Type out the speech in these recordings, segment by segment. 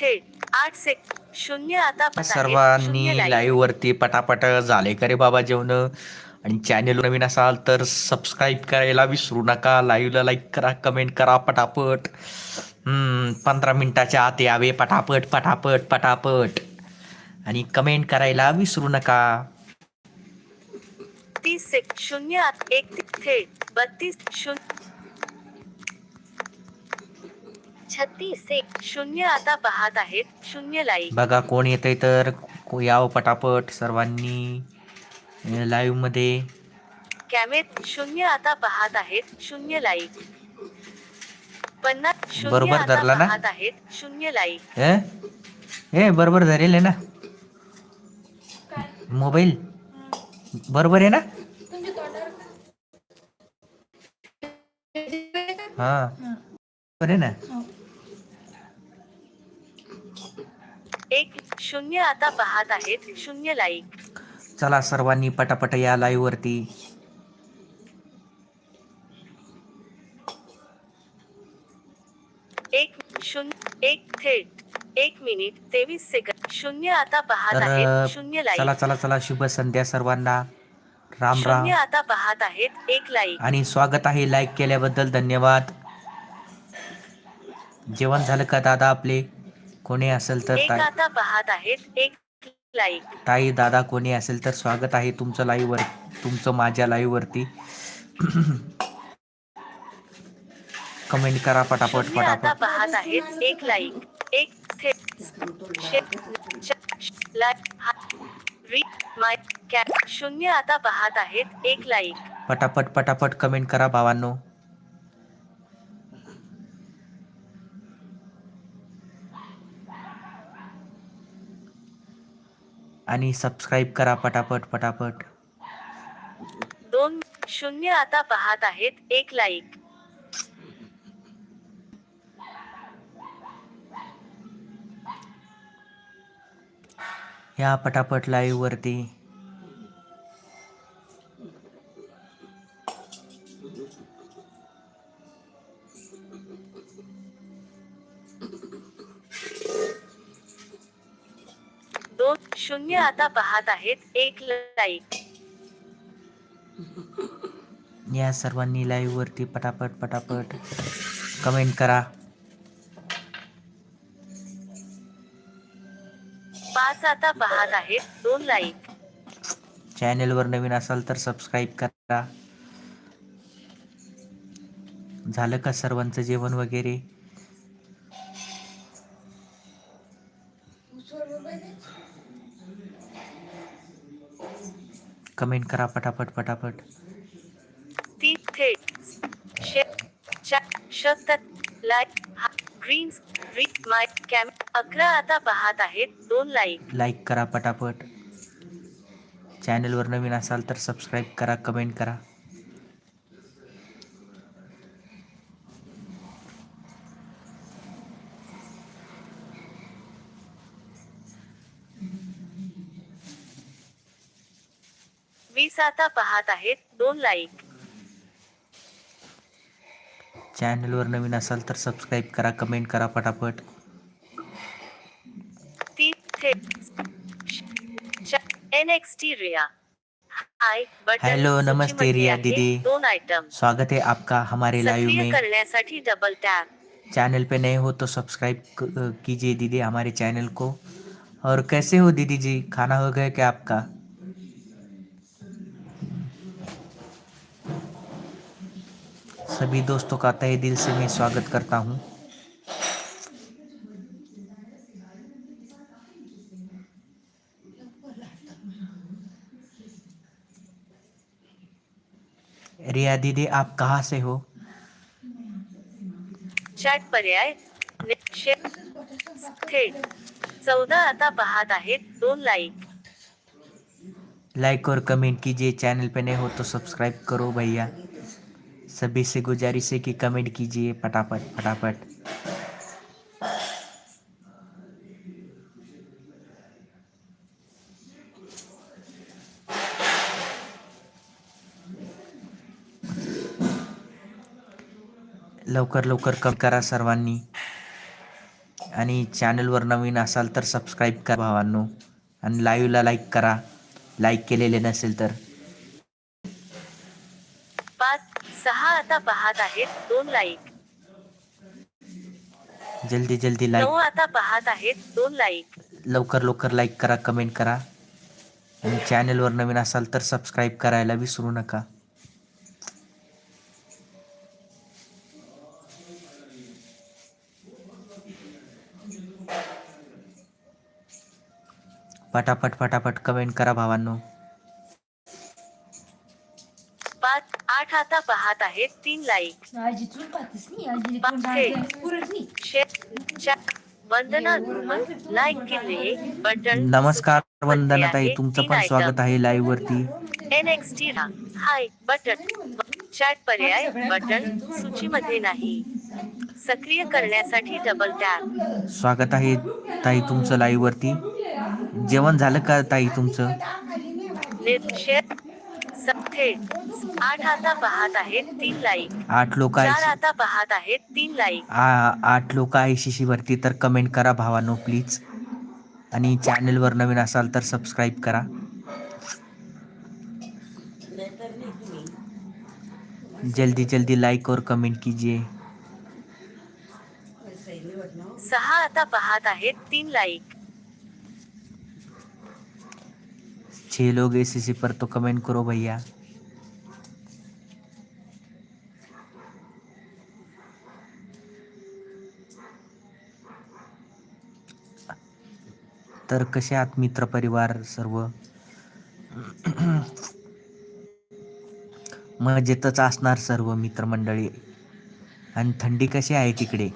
थेट आठ सेक शून्य आता. सर्वांनी. लाईव्ह वरती पटापट झाले का रे बाबा जेवण? आणि चॅनल नवीन असाल तर सबस्क्राईब करायला विसरू नका. लाईव्हला लाईक करा कमेंट करा पटापट. हम्म पंधरा मिनिटाच्या आत यावे. पटापट पटापट पटापट. आणि कमेंट करायला विसरू नका. तीस सेक शून्य एक थेट बत्तीस शून्य छत्तीस सेक शून्य आता पाहत आहेत. शून्य लाईक बघा कोण येतंय तर को- यावं पटापट सर्वांनी लाईव्हमध्ये. कॅमेत शून्य आता पाहत आहेत. शून्य लाईक पन्नास शून्य बरोबर आता धरला ना? पाहत आहेत. शून्य लाईक हे हे बरोबर धरेल आहे ना? मोबाईल? बरोबर आहे ना? हा. बरोबर आहे ना एक शून्य आता पाहत आहेत शून्य लाईक चला सर्वांनी पटापट या लाईव्ह वरती. एक शून्य एक थेट एक मिनिट तेवीस सेकंद शून्य आता पाहत तर आहेत शून्य चला लाईक चला चला शुभ संध्या सर्वांना. राम राम. शून्य आता पाहत आहेत एक लाईक आणि स्वागत आहे लाईक केल्याबद्दल धन्यवाद. जेवण झालं का दादा आपले? कोणी असेल तर एक ताई आता पाहत आहेत एक लाईक. ताई दादा कोणी असेल तर स्वागत आहे तुमचं लाईव्ह वर तुमचं माझ्या लाईव्ह वरती कमेंट करा पटापट शून्य आता पटापट. पाहत आहेत एक लाईक. एक थेट शे- श- लाईक हा- री माय कॅ- शून्य आता पाहत आहेत एक लाईक. पटापट पटापट कमेंट करा भावांनो. आणि सबस्क्राईब करा पटापट पटापट. दोन शून्य आता पाहत आहेत एक लाईक या पटापट लाईव्ह वरती. आता पाहत आहेत एक लाईक या सर्वांनी लाईव्ह वरती पटापट पटापट कमेंट करा. पाच आता पाहत आहेत दोन लाईक चॅनेलवर नवीन असाल तर सबस्क्राईब करा. झालं का सर्वांचं जेवण वगैरे? कमेंट करा पटापट पटापट. ती थेट. लाईक. ग्रीन रीड माय कॅम अकरा आता पाहत आहेत. दोन लाईक. लाईक करा पटापट. चॅनलवर नवीन असाल तर सबस्क्राईब करा कमेंट करा. वीस आता पाहत आहेत दोन लाईक चॅनलवर नवीन असाल तर सबस्क्राईब करा कमेंट करा पटापट. Hello, नमस्ते रिया दीदी. दोन आइटम स्वागत है आपका हमारे लाइव में. करण्यासाठी डबल टॅप चैनल पे नए हो तो सब्सक्राइब कीजिए दीदी हमारे चैनल को. और कैसे हो दीदी जी? खाना हो गया क्या आपका? सभी दोस्तों का तहे दिल से मैं स्वागत करता हूँ। रिया दीदी आप कहाँ से हो? चॅट पर्याय थेट चौदा आता पाहत आहेत दोन लाईक लाइक और कमेंट कीजिए चैनल पे नए हो तो सब्सक्राइब करो भैया। सभी से गुजारिश है कि कमेंट कीजिए फटाफट फटाफट। लवकर लवकर कम करा सर्वांनी। आणि चॅनलवर नवीन असाल तर सबस्क्राईब करा भावांनो. आणि लाईव्हला लाईक करा. लाईक केलेले नसेल तर पाच सहा आता पाहत आहेत दोन लाईक जल्दी जल्दी नऊ लाईक आता पाहत आहेत दोन लाईक लवकर लवकर लाईक करा कमेंट करा. आणि चॅनलवर नवीन असाल तर सबस्क्राईब करायला विसरू नका. पटापट पटापट कमेंट करा भावांनो. पाच आठ आता पाहत आहेत तीन लाईक आजी चूल पाहतेस नी? आजी वंदना धुमल लाईक केले बटन नमस्कार वंदना ताई. तुमचं पण. स्वागत आहे लाईव्ह वरती. एन एक्स टी हाय बटन चॅट पर्याय बटन सूचीमध्ये नाही. सक्रिय करण्यासाठी डबल टॅप स्वागत आहे ताई तुमचं लाईव्ह वरती. जेवण झालं का ताई तुमचं? शेअर थेट आठ आता पाहत आहेत तीन लाईक आठ लोक चार आहे आता पाहत आहेत तीन लाईक आ- आठ लोक आहे शिशी वरती तर कमेंट करा भावानो प्लीज आणि चॅनलवर नवीन असाल तर सबस्क्राईब करा. जल्दी जल्दी लाईक और कमेंट कीजिए. सहा आता पाहत आहेत तीन लाईक छह लोग एसीसी पर तो कमेंट करो भैया. तर कसे आहात मित्र परिवार सर्व? मजेतच असणार सर्व मित्रमंडळी. आणि थंडी कशी आहे तिकडे?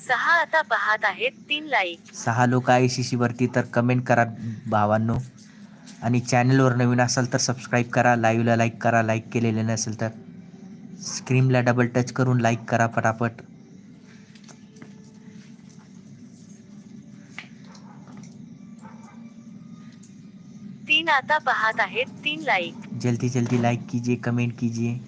सहा आता पाहत आहेत तीन लाईक सहा लोक आहे शिशीवरती तर कमेंट करा भावांनो. आणि चॅनलवर नवीन असाल तर सबस्क्राईब करा लाईव्हला लाईक करा लाईक केलेले नसेल तर स्क्रीनला डबल टच करून लाईक करा पटापट तीन आता पाहत आहेत तीन लाईक जल्दी जल्दी लाईक कीजिए कमेंट कीजिए.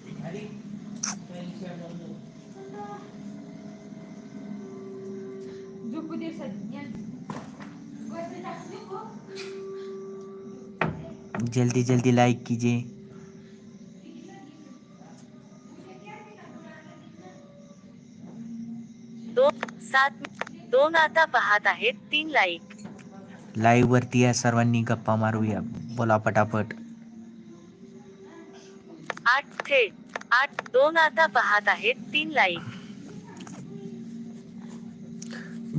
जल्दी जल्दी लाइक कीजिए. दोन सात दोन आता पाहत आहेत तीन लाईक लाईव्ह वरती या सर्वांनी गप्पा मारूया. बोला पटापट. आठ थेट. आठ दोन आता पाहत आहेत तीन लाईक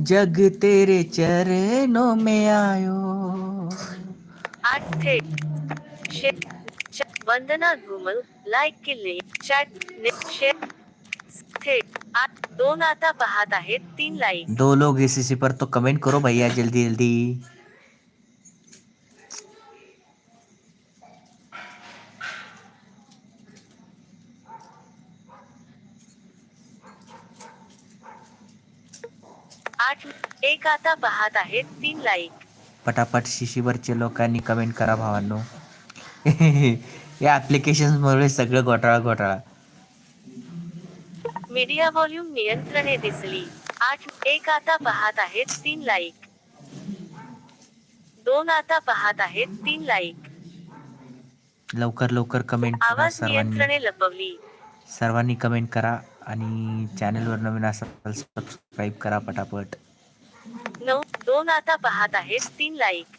जग तेरे चरणों में आयो. आठ थेट. च- वंदना घुमल लाईक केले चॅट ने- शे- थेट. आठ दोन आता पाहत आहेत तीन लाईक दो लोग इसी पर तो कमेंट करो भैया जल्दी जल्दी. आठ एक आता पाहत आहेत तीन लाईक पटापट शिशीवरचे लोकांनी कमेंट करा भावांनो. या ऍप्लिकेशन मुळे सगळं घोटाळा घोटाळा. मीडिया व्हॉल्यूम नियंत्रणे दिसली. आठ एक आता पाहत आहेत तीन लाईक दोन आता पाहत आहेत तीन लाईक लवकर लवकर कमेंट करा आवाज सर्वांनी. नियंत्रणे लपवली. सर्वांनी कमेंट करा आणि चॅनलवर नवीन असाल सबस्क्राईब करा पटापट नऊ दोन आता पाहत आहेत तीन like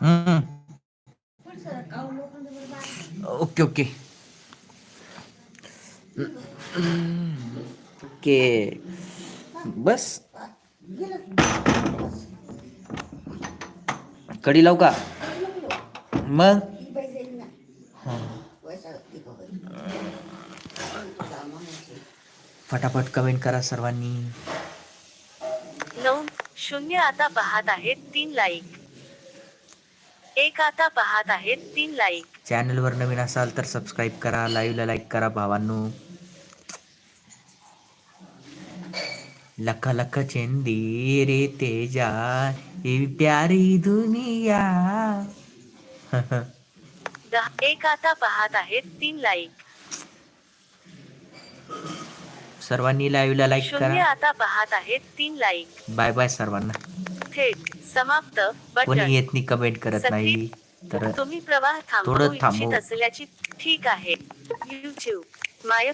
hmm. Okay okay okay बस कडी लावू का मग फटाफट कमेंट करा सर्वांनी. नऊ शून्य आता पाहत आहेत तीन लाईक एक आता पाहत आहेत तीन लाईक चॅनलवर नवीन असाल तर सबस्क्राईब करा लाईव्हला लाईक करा भावांनो. लख लख चेंदी रे तेजा प्यारी दुनिया. दहा एक आता पाहत आहेत तीन लाईक सर्वांनी लाईव्हला लाईक शून्य करा. आता पाहत आहेत तीन लाईक बाय बाय सर्वांना. थेट. समाप्त कोणी येत नाही कमेंट करत नाही तर तुम्ही प्रवाह थांबवू इच्छित. असल्याची ठीक आहे युट्यूब माय